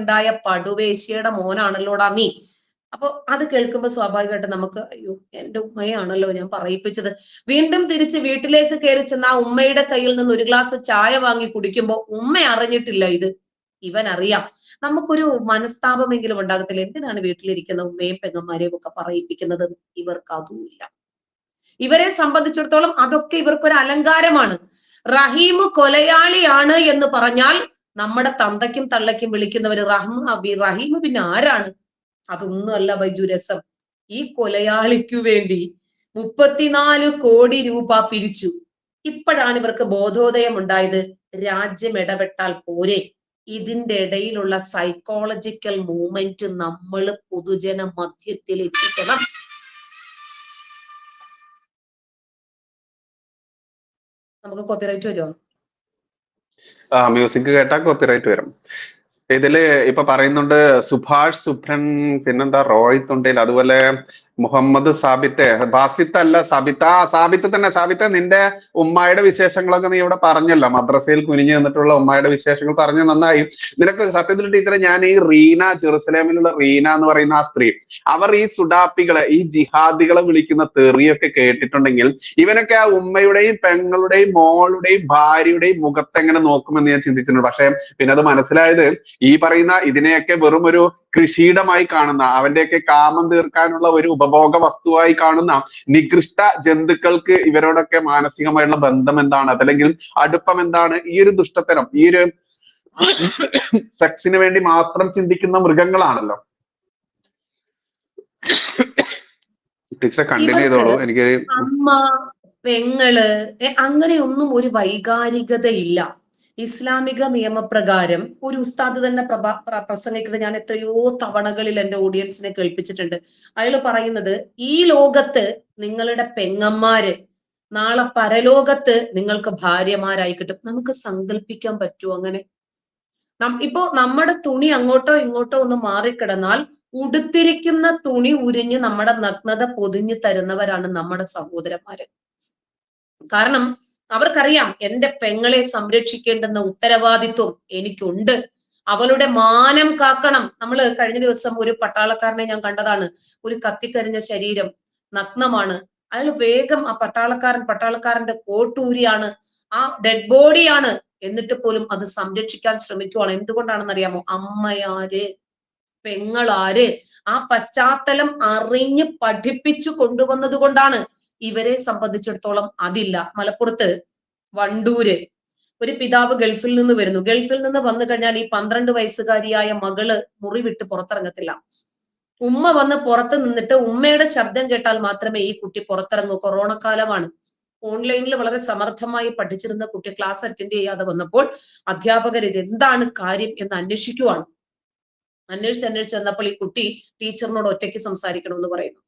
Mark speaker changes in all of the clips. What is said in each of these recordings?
Speaker 1: ഉണ്ടായ പടുവേശിയുടെ മോനാണല്ലോടാ നീ? അപ്പൊ അത് കേൾക്കുമ്പോൾ സ്വാഭാവികമായിട്ട് നമുക്ക് അയ്യോ എന്റെ ഉമ്മയാണല്ലോ ഞാൻ പറയിപ്പിച്ചത്. വീണ്ടും തിരിച്ച് വീട്ടിലേക്ക് കയറി ചെന്ന ആ ഉമ്മയുടെ കയ്യിൽ നിന്ന് ഒരു ഗ്ലാസ് ചായ വാങ്ങി കുടിക്കുമ്പോൾ ഉമ്മ അറിഞ്ഞിട്ടില്ല ഇത്. ഇവൻ അറിയാം. നമുക്കൊരു മനസ്താപമെങ്കിലും ഉണ്ടാകത്തില്ല. എന്തിനാണ് വീട്ടിലിരിക്കുന്ന ഉമ്മയും പെങ്ങന്മാരെയും ഒക്കെ പറയിപ്പിക്കുന്നത്? ഇവർക്ക് അതുമില്ല ഇവരെ സംബന്ധിച്ചിടത്തോളം അതൊക്കെ ഇവർക്കൊരു അലങ്കാരമാണ്. റഹീം കൊലയാളിയാണ് എന്ന് പറഞ്ഞാൽ നമ്മുടെ തന്തയ്ക്കും തള്ളയ്ക്കും വിളിക്കുന്നവര് റഹ്മ റഹീം പിന്നെ ആരാണ്? അതൊന്നുമല്ല ബൈജു രസം. ഈ കൊലയാളിക്കു വേണ്ടി മുപ്പത്തിനാല് കോടി രൂപ പിരിച്ചു. ഇപ്പോഴാണ് ഇവർക്ക് ബോധോദയം ഉണ്ടായത്. രാജ്യം ഇടപെട്ടാൽ പോരെ. ഇതിന്റെ ഇടയിലുള്ള സൈക്കോളജിക്കൽ മൂവ്മെന്റ് നമ്മൾ പൊതുജന മധ്യത്തിൽ എത്തിക്കണം. നമുക്ക് കോപ്പിറൈറ്റ് വരുമോ?
Speaker 2: ആ മ്യൂസിക് കേട്ടാൽ കോപ്പിറൈറ്റ് വരും. ഇതിൽ ഇപ്പൊ പറയുന്നുണ്ട് സുഭാഷ് സുഭ്രൻ പിന്നെന്താ റോയ് തുണ്ടേൽ അതുപോലെ മുഹമ്മദ് സാബിത്തെ ബാസിത്ത് അല്ല സാബിത്ത. ആ സാബിത്ത് തന്നെ സാബിത്തെ നിന്റെ ഉമ്മായുടെ വിശേഷങ്ങളൊക്കെ നീ ഇവിടെ പറഞ്ഞല്ലോ. മദ്രസയിൽ കുനിഞ്ഞു നിന്നിട്ടുള്ള ഉമ്മായുടെ വിശേഷങ്ങൾ പറഞ്ഞു നന്നായി. നിനക്ക് സത്യത്തിൽ ടീച്ചറെ ഞാൻ ഈ റീന ജെറുസലേമിലുള്ള റീന എന്ന് പറയുന്ന ആ സ്ത്രീ അവർ ഈ സുഡാപ്പികളെ ഈ ജിഹാദികളെ വിളിക്കുന്ന തെറിയൊക്കെ കേട്ടിട്ടുണ്ടെങ്കിൽ ഇവനൊക്കെ ആ ഉമ്മയുടെയും പെങ്ങളുടെയും മോളുടെയും ഭാര്യയുടെയും മുഖത്തെങ്ങനെ നോക്കുമെന്ന് ഞാൻ ചിന്തിച്ചിട്ടുണ്ട്. പക്ഷെ പിന്നെ അത് മനസ്സിലായത് ഈ പറയുന്ന ഇതിനെയൊക്കെ വെറും ഒരു കൃഷിയിടമായി കാണുന്ന അവന്റെയൊക്കെ കാമം തീർക്കാനുള്ള ഒരു ഉപഭോഗ വസ്തുവായി കാണുന്ന നികൃഷ്ട ജന്തുക്കൾക്ക് ഇവരോടൊക്കെ മാനസികമായുള്ള ബന്ധം എന്താണ്? അതല്ലെങ്കിൽ അടുപ്പം എന്താണ്? ഈ ഒരു ദുഷ്ടത്തരം ഈ ഒരു സെക്സിന് വേണ്ടി മാത്രം ചിന്തിക്കുന്ന മൃഗങ്ങളാണല്ലോ. ടീച്ചറെ കണ്ടിന്യൂ ചെയ്തോളൂ. എനിക്ക്
Speaker 1: അമ്മ പെങ്ങൾ അങ്ങനെയൊന്നും ഒരു വൈകാരികതയില്ല. ഇസ്ലാമിക നിയമപ്രകാരം ഒരു ഉസ്താദ് തന്നെ പ്രസംഗിക്കുന്നത് ഞാൻ എത്രയോ തവണകളിൽ എന്റെ ഓഡിയൻസിനെ കേൾപ്പിച്ചിട്ടുണ്ട്. അയാൾ പറയുന്നത് ഈ ലോകത്ത് നിങ്ങളുടെ പെങ്ങന്മാര് നാളെ പരലോകത്ത് നിങ്ങൾക്ക് ഭാര്യമാരായി കിട്ടും നമുക്ക് സങ്കല്പിക്കാൻ പറ്റുമോ അങ്ങനെ? ഇപ്പോ നമ്മുടെ തുണി അങ്ങോട്ടോ ഇങ്ങോട്ടോ ഒന്ന് മാറിക്കിടന്നാൽ ഉടുത്തിരിക്കുന്ന തുണി ഉരിഞ്ഞ് നമ്മുടെ നഗ്നത പൊതിഞ്ഞു തരുന്നവരാണ് നമ്മുടെ സഹോദരന്മാര്. കാരണം അവർക്കറിയാം എന്റെ പെങ്ങളെ സംരക്ഷിക്കേണ്ടുന്ന ഉത്തരവാദിത്വം എനിക്കുണ്ട്. അവളുടെ മാനം കാക്കണം. നമ്മൾ കഴിഞ്ഞ ദിവസം ഒരു പട്ടാളക്കാരനെ ഞാൻ കണ്ടതാണ്. ഒരു കത്തിക്കരിഞ്ഞ ശരീരം നഗ്നമാണ്. അയാൾ വേഗം ആ പട്ടാളക്കാരൻ പട്ടാളക്കാരന്റെ കോട്ടൂരിയാണ്. ആ ഡെഡ് ബോഡിയാണ് എന്നിട്ട് പോലും അത് സംരക്ഷിക്കാൻ ശ്രമിക്കുവാണ്. എന്തുകൊണ്ടാണെന്ന് അറിയാമോ അമ്മയാര്? പെങ്ങളാര്? ആ പശ്ചാത്തലം അറിഞ്ഞ് പഠിപ്പിച്ചു കൊണ്ടുവന്നത് കൊണ്ടാണ് ഇവരെ സംബന്ധിച്ചിടത്തോളം അതില്ല. മലപ്പുറത്ത് വണ്ടൂര് ഒരു പിതാവ് ഗൾഫിൽ നിന്ന് വരുന്നു. ഗൾഫിൽ നിന്ന് വന്നു കഴിഞ്ഞാൽ ഈ പന്ത്രണ്ട് വയസ്സുകാരിയായ മകൾ മുറി വിട്ട് പുറത്തിറങ്ങത്തില്ല. ഉമ്മ വന്ന് പുറത്ത് നിന്നിട്ട് ഉമ്മയുടെ ശബ്ദം കേട്ടാൽ മാത്രമേ ഈ കുട്ടി പുറത്തിറങ്ങൂ. കൊറോണ കാലമാണ്. ഓൺലൈനിൽ വളരെ സമർത്ഥമായി പഠിച്ചിരുന്ന കുട്ടി ക്ലാസ് അറ്റൻഡ് ചെയ്യാതെ വന്നപ്പോൾ അധ്യാപകർ ഇത് എന്താണ് കാര്യം എന്ന് അന്വേഷിക്കുവാണ്. അന്വേഷിച്ച് അന്വേഷിച്ച് വന്നപ്പോൾ ഈ കുട്ടി ടീച്ചറിനോട് ഒറ്റയ്ക്ക് സംസാരിക്കണമെന്ന് പറയുന്നു.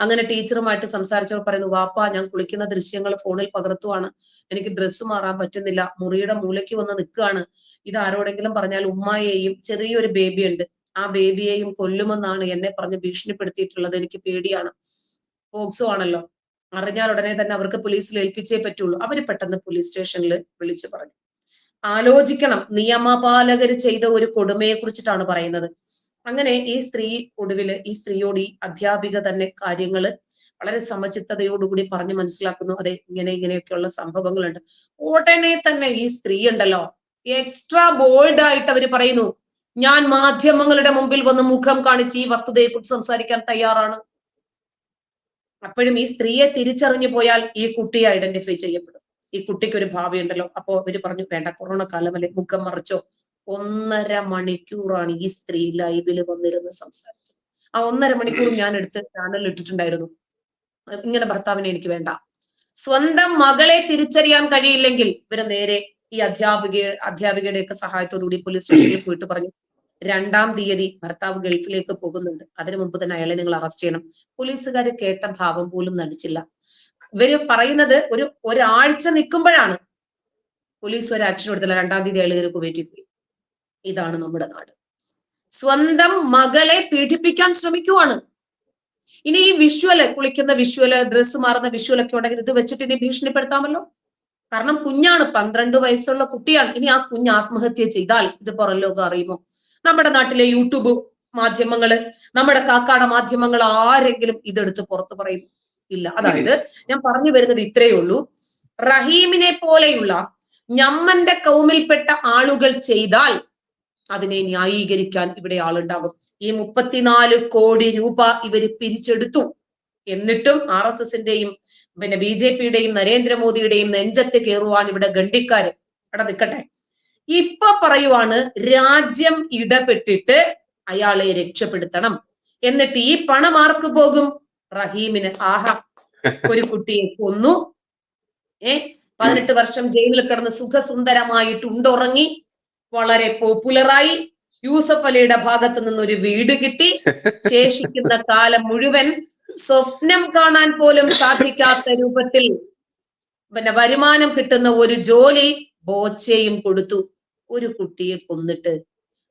Speaker 1: അങ്ങനെ ടീച്ചറുമായിട്ട് സംസാരിച്ചപ്പോൾ പറയുന്നു വാപ്പ ഞാൻ കുളിക്കുന്ന ദൃശ്യങ്ങൾ ഫോണിൽ പകർത്തുവാണ്. എനിക്ക് ഡ്രസ്സ് മാറാൻ പറ്റുന്നില്ല. മുറിയുടെ മൂലയ്ക്ക് വന്ന് നിൽക്കുകയാണ്. ഇത് ആരോടെങ്കിലും പറഞ്ഞാൽ ഉമ്മായെയും ചെറിയൊരു ബേബി ഉണ്ട് ആ ബേബിയെയും കൊല്ലുമെന്നാണ് എന്നെ പറഞ്ഞ് ഭീഷണിപ്പെടുത്തിയിട്ടുള്ളത്. എനിക്ക് പേടിയാണ്. പോക്സോ ആണല്ലോ. അറിഞ്ഞാൽ ഉടനെ തന്നെ അവർക്ക് പോലീസിൽ ഏൽപ്പിച്ചേ പറ്റുള്ളൂ. അവർ പെട്ടെന്ന് പോലീസ് സ്റ്റേഷനിൽ വിളിച്ചു പറഞ്ഞു. ആലോചിക്കണം. നിയമപാലകർ ചെയ്ത ഒരു കൊടുമയെ കുറിച്ചിട്ടാണ് പറയുന്നത്. അങ്ങനെ ഈ സ്ത്രീ ഒടുവിൽ ഈ സ്ത്രീയോട് ഈ അധ്യാപിക തന്നെ കാര്യങ്ങൾ വളരെ സമചിത്തതയോടുകൂടി പറഞ്ഞ് മനസ്സിലാക്കുന്നു. അതെ ഇങ്ങനെ ഇങ്ങനെയൊക്കെയുള്ള സംഭവങ്ങളുണ്ട്. ഉടനെ തന്നെ ഈ സ്ത്രീ ഉണ്ടല്ലോ. എക്സ്ട്രാ ബോൾഡ് ആയിട്ട് അവർ പറയുന്നു. ഞാൻ മാധ്യമങ്ങളുടെ മുമ്പിൽ വന്ന് മുഖം കാണിച്ച് ഈ വസ്തുതയെക്കുറിച്ച് സംസാരിക്കാൻ തയ്യാറാണ്. അപ്പോഴും ഈ സ്ത്രീയെ തിരിച്ചറിഞ്ഞു പോയാൽ ഈ കുട്ടിയെ ഐഡന്റിഫൈ ചെയ്യപ്പെടും. ഈ കുട്ടിക്ക് ഒരു ഭാവി ഉണ്ടല്ലോ അപ്പോ അവർ പറഞ്ഞു വേണ്ട കൊറോണ കാലം അല്ലെ മുഖം മറിച്ചോ ഒന്നര മണിക്കൂറാണ് ഈ സ്ത്രീ ലൈവിൽ വന്നിരുന്ന് സംസാരിച്ചത്. ആ ഒന്നര മണിക്കൂർ ഞാൻ എടുത്ത് ചാനലിൽ ഇട്ടിട്ടുണ്ടായിരുന്നു. ഇങ്ങനെ ഭർത്താവിനെ എനിക്ക് വേണ്ട. സ്വന്തം മകളെ തിരിച്ചറിയാൻ കഴിയില്ലെങ്കിൽ ഇവർ നേരെ ഈ അധ്യാപിക അധ്യാപികയുടെ ഒക്കെ സഹായത്തോടുകൂടി പോലീസ് സ്റ്റേഷനിൽ പോയിട്ട് പറഞ്ഞു രണ്ടാം തീയതി ഭർത്താവ് ഗൾഫിലേക്ക് പോകുന്നുണ്ട്. അതിനു മുമ്പ് തന്നെ അയാളെ നിങ്ങൾ അറസ്റ്റ് ചെയ്യണം. പോലീസുകാർ കേട്ട ഭാവം പോലും നടിച്ചില്ല. ഇവർ പറയുന്നത് ഒരു ഒരാഴ്ച നിൽക്കുമ്പോഴാണ്. പോലീസ് ഒരു ആക്ഷൻ എടുത്തില്ല. രണ്ടാം തീയതി അയാൾ കയറി പോയി ഇതാണ് നമ്മുടെ നാട്. സ്വന്തം മകളെ പീഡിപ്പിക്കാൻ ശ്രമിക്കുവാണ്. ഇനി ഈ വിഷ്വൽ കുളിക്കുന്ന വിഷ്വൽ ഡ്രസ്സ് മാറുന്ന വിഷ്വലൊക്കെ ഉണ്ടെങ്കിൽ ഇത് വെച്ചിട്ട് ഇനി ഭീഷണിപ്പെടുത്താമല്ലോ? കാരണം കുഞ്ഞാണ് പന്ത്രണ്ട് വയസ്സുള്ള കുട്ടിയാണ്. ഇനി ആ കുഞ്ഞ് ആത്മഹത്യ ചെയ്താൽ ഇത് പുറം ലോകം അറിയുമോ? നമ്മുടെ നാട്ടിലെ യൂട്യൂബ് മാധ്യമങ്ങൾ നമ്മുടെ കാക്കാട മാധ്യമങ്ങൾ ആരെങ്കിലും ഇതെടുത്ത് പുറത്തു പറയും? ഇല്ല. അതായത് ഞാൻ പറഞ്ഞു വരുന്നത് ഇത്രയേ ഉള്ളൂ. റഹീമിനെ പോലെയുള്ള ഞമ്മന്റെ കൗമിൽപ്പെട്ട ആളുകൾ ചെയ്താൽ അതിനെ ന്യായീകരിക്കാൻ ഇവിടെ ആളുണ്ടാകും. ഈ മുപ്പത്തിനാല് കോടി രൂപ ഇവർ പിരിച്ചെടുത്തു. എന്നിട്ടും ആർ എസ് എസിന്റെയും പിന്നെ ബി ജെ പിയുടെയും നരേന്ദ്രമോദിയുടെയും നെഞ്ചത്ത് കയറുവാൻ ഇവിടെ ഗണ്ടിക്കാര് അവിടെ നിൽക്കട്ടെ ഇപ്പൊ പറയുവാണ് രാജ്യം ഇടപെട്ടിട്ട് അയാളെ രക്ഷപ്പെടുത്തണം. എന്നിട്ട് ഈ പണം ആർക്ക് പോകും? റഹീമിന്. ആഹാ ഒരു കുട്ടിയെ കൊന്നു. ഏ പതിനെട്ട് വർഷം ജയിലിൽ കിടന്ന് സുഖസുന്ദരമായിട്ട് ഉണ്ടുറങ്ങി വളരെ പോപ്പുലറായി യൂസഫ് അലിയുടെ ഭാഗത്ത് നിന്ന് ഒരു വീട് കിട്ടി. ശേഷിക്കുന്ന കാലം മുഴുവൻ സ്വപ്നം കാണാൻ പോലും സാധിക്കാത്ത രൂപത്തിൽ പിന്നെ വരുമാനം കിട്ടുന്ന ഒരു ജോലി ബോച്ചയും കൊടുത്തു. ഒരു കുട്ടിയെ കൊന്നിട്ട്.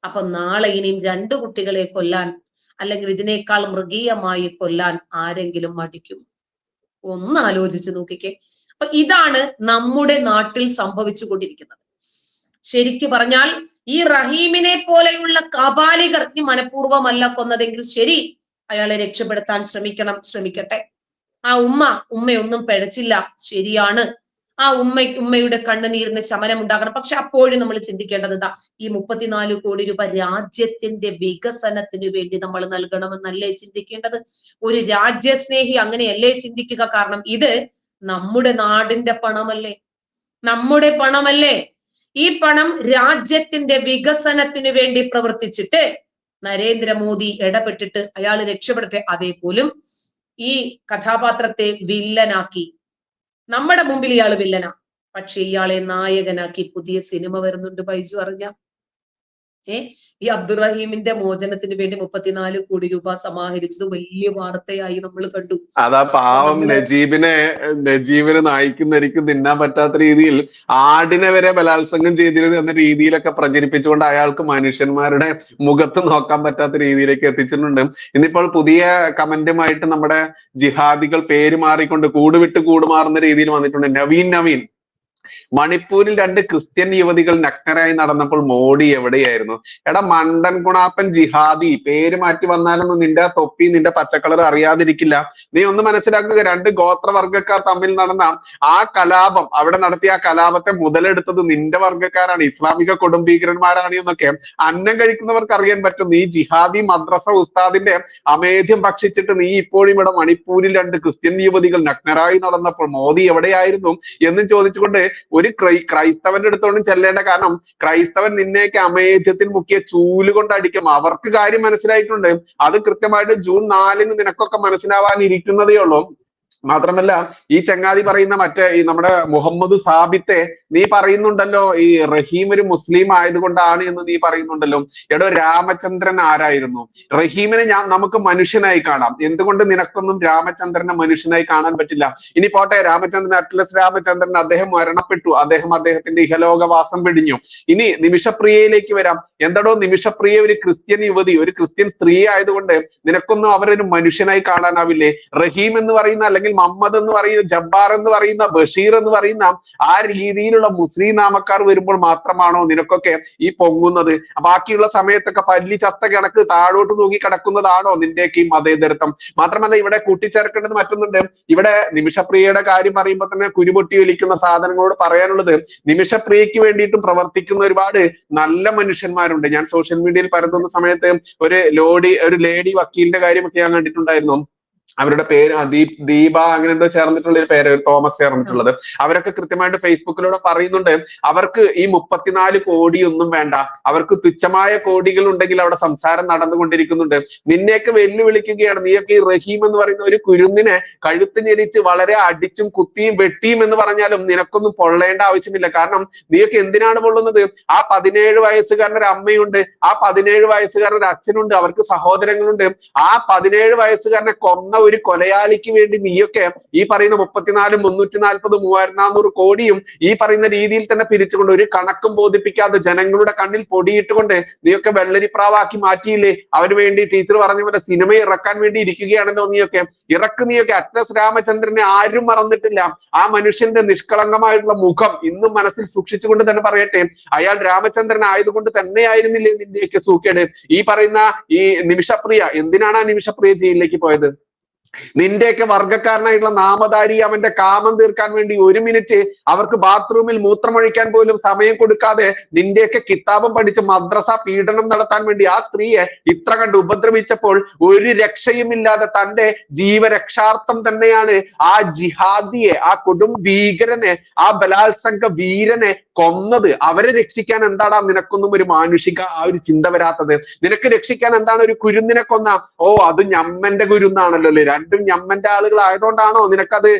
Speaker 1: അപ്പൊ നാളെ ഇനിയും രണ്ടു കുട്ടികളെ കൊല്ലാൻ അല്ലെങ്കിൽ ഇതിനേക്കാൾ മൃഗീയമായി കൊല്ലാൻ ആരെങ്കിലും മടിക്കും? ഒന്ന് ആലോചിച്ച് നോക്കിക്കേ. അപ്പൊ ഇതാണ് നമ്മുടെ നാട്ടിൽ സംഭവിച്ചു കൊണ്ടിരിക്കുന്നത് ശരിക്കു പറഞ്ഞാൽ ഈ റഹീമിനെ പോലെയുള്ള കപാലികർ ഈ മനഃപൂർവമല്ല കൊന്നതെങ്കിൽ ശരി അയാളെ രക്ഷപ്പെടുത്താൻ ശ്രമിക്കണം ശ്രമിക്കട്ടെ. ആ ഉമ്മ ഉമ്മയൊന്നും പിഴച്ചില്ല ശരിയാണ്. ആ ഉമ്മ ഉമ്മയുടെ കണ്ണുനീരിന് ശമനം ഉണ്ടാകണം പക്ഷെ അപ്പോഴും നമ്മൾ ചിന്തിക്കേണ്ടത് എന്താ? ഈ മുപ്പത്തിനാല് കോടി രൂപ രാജ്യത്തിന്റെ വികസനത്തിന് വേണ്ടി നമ്മൾ നൽകണമെന്നല്ലേ ചിന്തിക്കേണ്ടത്? ഒരു രാജ്യസ്നേഹി അങ്ങനെയല്ലേ ചിന്തിക്കുക? കാരണം ഇത് നമ്മുടെ നാടിന്റെ പണമല്ലേ? നമ്മുടെ പണമല്ലേ? ഈ പണം രാജ്യത്തിന്റെ വികസനത്തിന് വേണ്ടി പ്രവർത്തിച്ചിട്ട് നരേന്ദ്രമോദി ഇടപെട്ടിട്ട് അയാൾ രക്ഷപ്പെടട്ടെ അതേപോലും ഈ കഥാപാത്രത്തെ വില്ലനാക്കി. നമ്മുടെ മുമ്പിൽ ഇയാൾ വില്ലനാ. പക്ഷെ ഇയാളെ നായകനാക്കി പുതിയ സിനിമ വരുന്നുണ്ട് ബൈജു അറിഞ്ഞ. ഏ? ഈ അബ്ദുറഹീമിന്റെ മോചനത്തിന് വേണ്ടി മുപ്പത്തിനാല് കോടി രൂപ സമാഹരിച്ചത് വലിയ വാർത്തയായി നമ്മൾ കണ്ടു.
Speaker 2: അതാ പാവം നജീബിനെ നജീബിനെ നായിക്കുന്നരിക്കും തിന്നാൻ പറ്റാത്ത രീതിയിൽ ആടിനെ വരെ ബലാത്സംഗം ചെയ്തിരുന്നു എന്ന രീതിയിലൊക്കെ പ്രചരിപ്പിച്ചുകൊണ്ട് അയാൾക്ക് മനുഷ്യന്മാരുടെ മുഖത്ത് നോക്കാൻ പറ്റാത്ത രീതിയിലേക്ക് എത്തിച്ചിട്ടുണ്ട്. ഇന്നിപ്പോൾ പുതിയ കമന്റുമായിട്ട് നമ്മുടെ ജിഹാദികൾ പേര് മാറിക്കൊണ്ട് കൂടുവിട്ട് കൂടുമാറുന്ന രീതിയിൽ വന്നിട്ടുണ്ട്. നവീൻ നവീൻ. മണിപ്പൂരിൽ രണ്ട് ക്രിസ്ത്യൻ യുവതികൾ നഗ്നരായി നടന്നപ്പോൾ മോഡി എവിടെയായിരുന്നു? എടാ മണ്ടൻ ഗുണാപ്പൻ ജിഹാദി പേര് മാറ്റി വന്നാലൊന്നും നിന്റെ തൊപ്പി നിന്റെ പച്ചക്കളർ അറിയാതിരിക്കില്ല. നീ ഒന്ന് മനസ്സിലാക്കുക രണ്ട് ഗോത്രവർഗക്കാർ തമ്മിൽ നടന്ന ആ കലാപം അവിടെ നടത്തിയ ആ കലാപത്തെ മുതലെടുത്തത് നിന്റെ വർഗക്കാരാണ് ഇസ്ലാമിക കൊടുംഭീകരന്മാരാണ് എന്നൊക്കെ അന്നം കഴിക്കുന്നവർക്ക് അറിയാൻ പറ്റും. നീ ജിഹാദി മദ്രസ ഉസ്താദിന്റെ അമേധ്യം ഭക്ഷിച്ചിട്ട് നീ ഇപ്പോഴും ഇവിടെ മണിപ്പൂരിൽ രണ്ട് ക്രിസ്ത്യൻ യുവതികൾ നഗ്നരായി നടന്നപ്പോൾ മോദി എവിടെയായിരുന്നു എന്നും ചോദിച്ചുകൊണ്ട് ഒരു ക്രൈ ക്രൈസ്തവന്റെ അടുത്തോളം ചെല്ലേണ്ട കാരണം ക്രൈസ്തവൻ നിന്നെയൊക്കെ അമേധ്യത്തിൽ മുക്കിയ ചൂൽ കൊണ്ട് അടിക്കും. അവർക്ക് കാര്യം മനസ്സിലായിട്ടുണ്ട്. അത് കൃത്യമായിട്ട് ജൂൺ നാലിന് നിനക്കൊക്കെ മനസ്സിലാവാനിരിക്കുന്നതേ ഉള്ളൂ. മാത്രമല്ല ഈ ചങ്ങാതി പറയുന്ന മറ്റേ ഈ നമ്മുടെ മുഹമ്മദ് സാബിത്തെ നീ പറയുന്നുണ്ടല്ലോ ഈ റഹീം ഒരു മുസ്ലിം ആയതുകൊണ്ടാണ് എന്ന് നീ പറയുന്നുണ്ടല്ലോ. എടോ രാമചന്ദ്രൻ ആരായിരുന്നു? റഹീമിനെ ഞാൻ നമുക്ക് മനുഷ്യനായി കാണാം. എന്തുകൊണ്ട് നിനക്കൊന്നും രാമചന്ദ്രനെ മനുഷ്യനായി കാണാൻ പറ്റില്ല? ഇനി പോട്ടെ രാമചന്ദ്രൻ അറ്റ്ലസ് രാമചന്ദ്രൻ അദ്ദേഹം മരണപ്പെട്ടു. അദ്ദേഹം അദ്ദേഹത്തിന്റെ ഇഹലോകവാസം വെടിഞ്ഞു ഇനി നിമിഷപ്രിയയിലേക്ക് വരാം. എന്തടോ നിമിഷപ്രിയ ഒരു ക്രിസ്ത്യൻ യുവതി ഒരു ക്രിസ്ത്യൻ സ്ത്രീ ആയതുകൊണ്ട് നിനക്കൊന്നും അവരൊരു മനുഷ്യനായി കാണാനാവില്ലേ? റഹീം എന്ന് പറയുന്ന അല്ലെങ്കിൽ മുഹമ്മദ് എന്ന് പറയുന്ന ജബ്ബാർ എന്ന് പറയുന്ന ബഷീർ എന്ന് പറയുന്ന ആ രീതിയിലുള്ള മുസ്ലിം നാമക്കാർ വരുമ്പോൾ മാത്രമാണോ നിനക്കൊക്കെ ഈ പൊങ്ങുന്നത്? ബാക്കിയുള്ള സമയത്തൊക്കെ പല്ലി ചത്ത കിടക്ക് താഴോട്ട് തൂങ്ങി കിടക്കുന്നതാണോ നിന്റെയൊക്കെ ഈ മതേതരത്വം? മാത്രമല്ല ഇവിടെ കൂട്ടിച്ചേർക്കേണ്ടത് മറ്റൊന്നുണ്ട്. ഇവിടെ നിമിഷപ്രിയയുടെ കാര്യം പറയുമ്പോൾ തന്നെ കുരുപൊട്ടി ഒലിക്കുന്ന സാധനങ്ങളോട് പറയാനുള്ളത് നിമിഷപ്രിയയ്ക്ക് വേണ്ടിയിട്ടും പ്രവർത്തിക്കുന്ന ഒരുപാട് നല്ല മനുഷ്യന്മാരുണ്ട്. ഞാൻ സോഷ്യൽ മീഡിയയിൽ പരത്തുന്ന സമയത്ത് ഒരു ലോഡി ഒരു ലേഡി വക്കീലിന്റെ കാര്യമൊക്കെ ഞാൻ കണ്ടിട്ടുണ്ടായിരുന്നു. അവരുടെ പേര് ദീപ് ദീപ അങ്ങനെ എന്തോ ചേർന്നിട്ടുള്ള ഒരു പേര് തോമസ് ചേർന്നിട്ടുള്ളത്. അവരൊക്കെ കൃത്യമായിട്ട് ഫേസ്ബുക്കിലൂടെ പറയുന്നുണ്ട് അവർക്ക് ഈ മുപ്പത്തിനാല് കോടി ഒന്നും വേണ്ട. അവർക്ക് തുച്ഛമായ കോടികൾ ഉണ്ടെങ്കിൽ അവിടെ സംസാരം നടന്നുകൊണ്ടിരിക്കുന്നുണ്ട്. നിന്നെയൊക്കെ വെല്ലുവിളിക്കുകയാണ്. നീയൊക്കെ ഈ റഹീം എന്ന് പറയുന്ന ഒരു കുരുന്നിനെ കഴുത്ത് ഞെരിച്ച് വളരെ അടിച്ചും കുത്തിയും വെട്ടിയും എന്ന് പറഞ്ഞാലും നിനക്കൊന്നും പൊള്ളേണ്ട ആവശ്യമില്ല. കാരണം നീയൊക്കെ എന്തിനാണ് പൊള്ളുന്നത്? ആ പതിനേഴ് വയസ്സുകാരൻ ഒരു അമ്മയുണ്ട്. ആ പതിനേഴ് വയസ്സുകാരൻ ഒരു അച്ഛനുണ്ട്. അവർക്ക് സഹോദരങ്ങളുണ്ട്. ആ പതിനേഴ് വയസ്സുകാരനെ കൊന്ന ഒരു കൊലയാളിക്ക് വേണ്ടി നീയൊക്കെ ഈ പറയുന്ന മുപ്പത്തിനാല് മുന്നൂറ്റി നാൽപ്പത് മൂവായിരത്തി നാനൂറ് കോടിയും ഈ പറയുന്ന രീതിയിൽ തന്നെ പിരിച്ചുകൊണ്ട് ഒരു കണക്കും ബോധിപ്പിക്കാതെ ജനങ്ങളുടെ കണ്ണിൽ പൊടിയിട്ടുകൊണ്ട് നീയൊക്കെ വെള്ളരിപ്രാവാക്കി മാറ്റിയില്ലേ? അവന് വേണ്ടി ടീച്ചർ പറഞ്ഞ പോലെ സിനിമ ഇറക്കാൻ വേണ്ടി ഇരിക്കുകയാണല്ലോ നീയൊക്കെ. ഇറക്ക് നീയൊക്കെ. അറ്റ്ലസ് രാമചന്ദ്രനെ ആരും മറന്നിട്ടില്ല. ആ മനുഷ്യന്റെ നിഷ്കളങ്കമായിട്ടുള്ള മുഖം ഇന്നും മനസ്സിൽ സൂക്ഷിച്ചുകൊണ്ട് തന്നെ പറയട്ടെ. അയാൾ രാമചന്ദ്രൻ ആയതുകൊണ്ട് തന്നെയായിരുന്നില്ലേ നിന്റെയൊക്കെ സൂക്കേട്? ഈ പറയുന്ന ഈ നിമിഷപ്രിയ എന്തിനാണ് ആ നിമിഷപ്രിയ ജയിലിലേക്ക് പോയത്? നിന്റെയൊക്കെ വർഗക്കാരനായിട്ടുള്ള നാമധാരി അവന്റെ കാമം തീർക്കാൻ വേണ്ടി ഒരു മിനിറ്റ് അവർക്ക് ബാത്റൂമിൽ മൂത്രമൊഴിക്കാൻ പോലും സമയം കൊടുക്കാതെ നിന്റെയൊക്കെ കിതാബം പഠിച്ച് മദ്രസ പീഡനം നടത്താൻ വേണ്ടി ആ സ്ത്രീയെ ഇത്ര കണ്ട് ഉപദ്രവിച്ചപ്പോൾ ഒരു രക്ഷയുമില്ലാതെ തന്റെ ജീവരക്ഷാർത്ഥം തന്നെയാണ് ആ ജിഹാദിയെ ആ കൊടും ഭീകരനെ ആ ബലാത്സംഗ വീരനെ കൊന്നത്. അവരെ രക്ഷിക്കാൻ എന്താടാ നിനക്കൊന്നും ഒരു മാനുഷിക ആ ഒരു ചിന്ത വരാത്തത്? നിനക്ക് രക്ഷിക്കാൻ എന്താണ് ഒരു കുരുന്നിനെ കൊന്ന? ഓ അത് ഞമ്മന്റെ കുരുന്നാണല്ലോ അല്ലേ രണ്ടും ഞമ്മന്റെ ആളുകൾ ആയതുകൊണ്ടാണോ നിനക്കത്